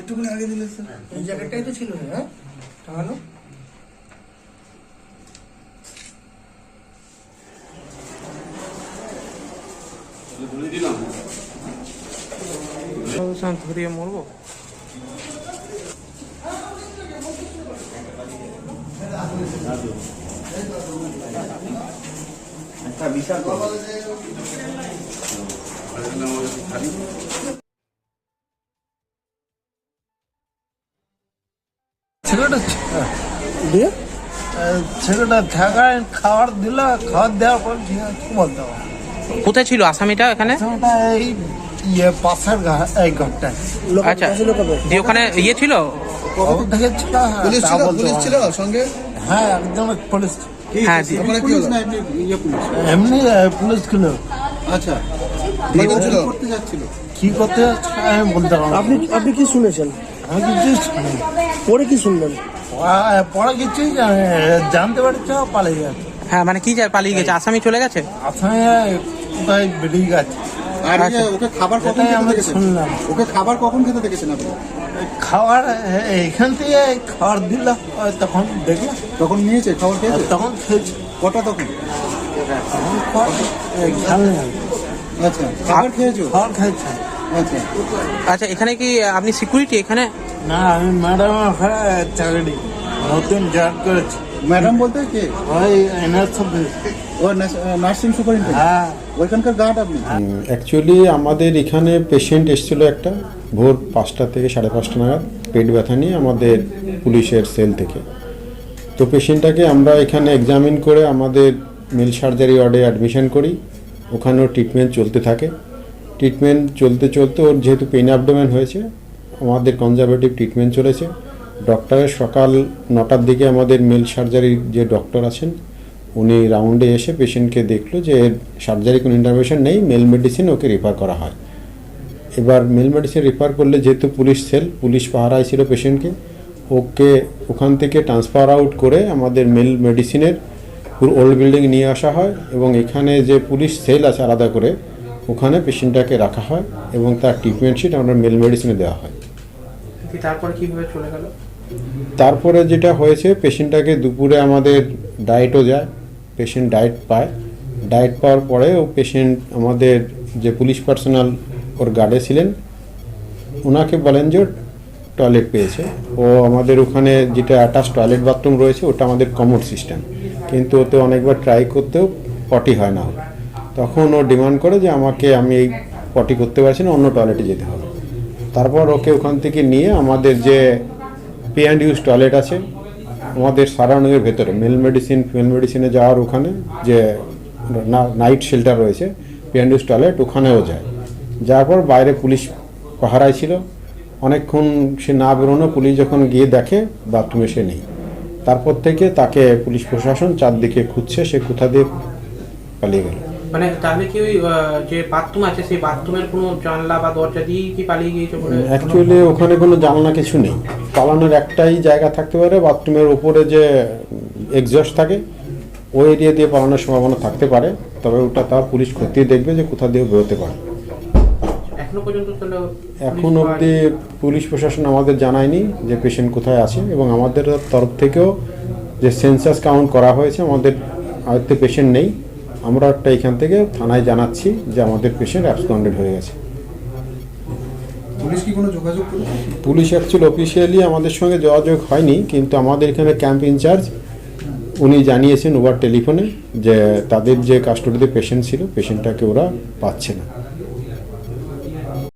একটুখানি আগে দিলে এই জ্যাকেটটাই তো ছিল হ্যাঁ টাঙানো ধরিয়ে মরবো ছেলেটা দিয়ে? ছেলেটা থাকায় খাবার দিল খাবার দেওয়ার পর কি বলতে? কোথায় ছিল? আসামিটা এখানে? এই ইয়ে পাশের এই আচ্ছা দিয়ে ওখানে ইয়ে হ্যাঁ, পুলিশ ছিল? পুলিশ ছিল সঙ্গে? হ্যাঁ একদম পুলিশ হ্যাঁ হলো এমনি আহ, পুলিশ ছিল। আচ্ছা করতে যাচ্ছিল? কি করতে যাচ্ছে আমি বলতে পারব না। আপনি আপনি কি শুনেছেন? আমি কিছু। পরে কি শুনলেন? পড়া- পড়া কিছুই জানি না। জানতে পারছ পালিয়ে যাচ্ছে হ্যাঁ মানে কি যায় পালিয়ে গেছে? আসামি চলে গেছে? আসামে কোথায় বেরিয়ে গেছে? আর এই ওকে খাবার কখন খেতে দেখেছেন? শুনলাম। ওকে খাবার কখন খেতে দেখেছেন আপনি? খাবার এ- এইখান থেকে খাবার দিল তখন দেখলাম। তখন নিয়েছে খাবার খেয়েছে? তখন খেয়েছি। কটা তখন। আচ্ছা খাবার খেয়েছো? খাবার খাইছে আচ্ছা। আচ্ছা এখানে কি আপনি সিকিউরিটি এখানে? না আমি ম্যাডাম চাকরি। নতুন জয়েন করেছি। ম্যাডাম বলতে কে? ওই ও নার্সিং সুপারিনটেন্ডেন্ট হ্যাঁ। ওইখানকার গার্ড আপনি? অ্যাকচুয়ালি আমাদের এখানে পেশেন্ট এসেছিল একটা ভোর পাঁচটা থেকে সাড়ে পাঁচটা নাগাদ পেট ব্যথা নিয়ে আমাদের পুলিশের সেল থেকে। তো পেশেন্টটাকে আমরা এখানে এক্সামিন করে আমাদের মিল সার্জারি ওয়ার্ডে অ্যাডমিশন করি। ওখানেও ট্রিটমেন্ট চলতে থাকে। ট্রিটমেন্ট চলতে চলতে ওর যেহেতু পেন অ্যাবডোমেন হয়েছে আমাদের কনজারভেটিভ ট্রিটমেন্ট চলেছে। ডক্টরের সকাল নটার দিকে আমাদের মেল সার্জারির যে ডক্টর আছেন, উনি রাউন্ডে এসে পেশেন্টকে দেখল যে সার্জারি কোনো ইন্টারভেনশন নেই, মেল মেডিসিন ওকে রেফার করা হয়। এবার মেল মেডিসিন রেফার করলে যেহেতু পুলিশ সেল পুলিশ পাহারায় ছিল পেশেন্টকে, ওকে ওখান থেকে ট্রান্সফার আউট করে আমাদের মেল মেডিসিনের পুরো ওল্ড বিল্ডিং নিয়ে আসা হয় এবং এখানে যে পুলিশ সেল আছে আলাদা করে, ওখানে পেশেন্টটাকে রাখা হয় এবং তার ট্রিটমেন্ট শিট আমরা মেল মেডিসিনে দেওয়া হয়। তারপরে কীভাবে চলে গেল? তারপরে যেটা হয়েছে পেশেন্টটাকে দুপুরে আমাদের ডায়েটও যায় পেশেন্ট ডায়েট পায়। ডায়েট পাওয়ার পরে ও পেশেন্ট আমাদের যে পুলিশ পার্সোনাল ওর গার্ডে ছিলেন ওনাকে বলেন যে টয়লেট পেয়েছে। ও আমাদের ওখানে যেটা অ্যাটাচ টয়লেট বাথরুম রয়েছে, ওটা আমাদের কমোড সিস্টেম কিন্তু ওতে অনেকবার ট্রাই করতেও পটি হয় না তখন ও ডিমান্ড করে যে আমাকে আমি এই পটি করতে পারছি না, অন্য টয়লেটে যেতে হবে। তারপর ওকে ওখান থেকে নিয়ে আমাদের যে পে অ্যান্ড ইউজ টয়লেট আছে। আমাদের সারাউন্ডিংয়ের ভেতরে মেল মেডিসিন ফিমেল মেডিসিনে যাওয়ার ওখানে যে নাইট শেল্টার রয়েছে পে অ্যান্ড ইউজ টয়লেট ওখানেও যায়। যাওয়ার পর বাইরে পুলিশ পাহারায় ছিল। অনেকক্ষণ সে না বেরোনো পুলিশ যখন গিয়ে দেখে বাথরুমে সে নেই। তারপর থেকে তাকে পুলিশ প্রশাসন চারদিকে খুঁজছে, সে কোথা দিয়ে পালিয়ে গেল। মানে তাহলে কি ওই যে বাথরুম আছে সেই বাথরুমের কোনো জানলা বা দরজা দিয়ে কি পালিয়ে গিয়েছে অ্যাকচুয়ালি ওখানে কোনো জানলা কিছু নেই। পালানোর একটাই জায়গা থাকতে পারে বাথরুমের উপরে যে এক্সস্ট থাকে ওই এরিয়া দিয়ে পালানোর সম্ভাবনা থাকতে পারে তবে ওটা তার পুলিশ খতিয়ে দেখবে যে কোথা দিয়ে বেরোতে পারে। এখন অবধি পুলিশ প্রশাসন আমাদের জানায়নি যে পেশেন্ট কোথায় আছে এবং আমাদের তরফ থেকেও যে সেন্সাস কাউন্ট করা হয়েছে আমাদের আয়ত্তে পেশেন্ট নেই। আমরা একটা এখান থেকে থানায় জানাচ্ছি যে আমাদের পেশেন্ট অ্যাবসকন্ডেড হয়ে গেছে। পুলিশ কি কোনো যোগাযোগ পুলিশ অ্যাকচুয়ালি অফিসিয়ালি আমাদের সঙ্গে যোগাযোগ হয়নি কিন্তু আমাদের এখানে ক্যাম্প ইনচার্জ উনি জানিয়েছেন ওভার টেলিফোনে যে তাদের যে কাস্টডিতে পেশেন্ট ছিল পেশেন্টটাকে ওরা পাচ্ছে না।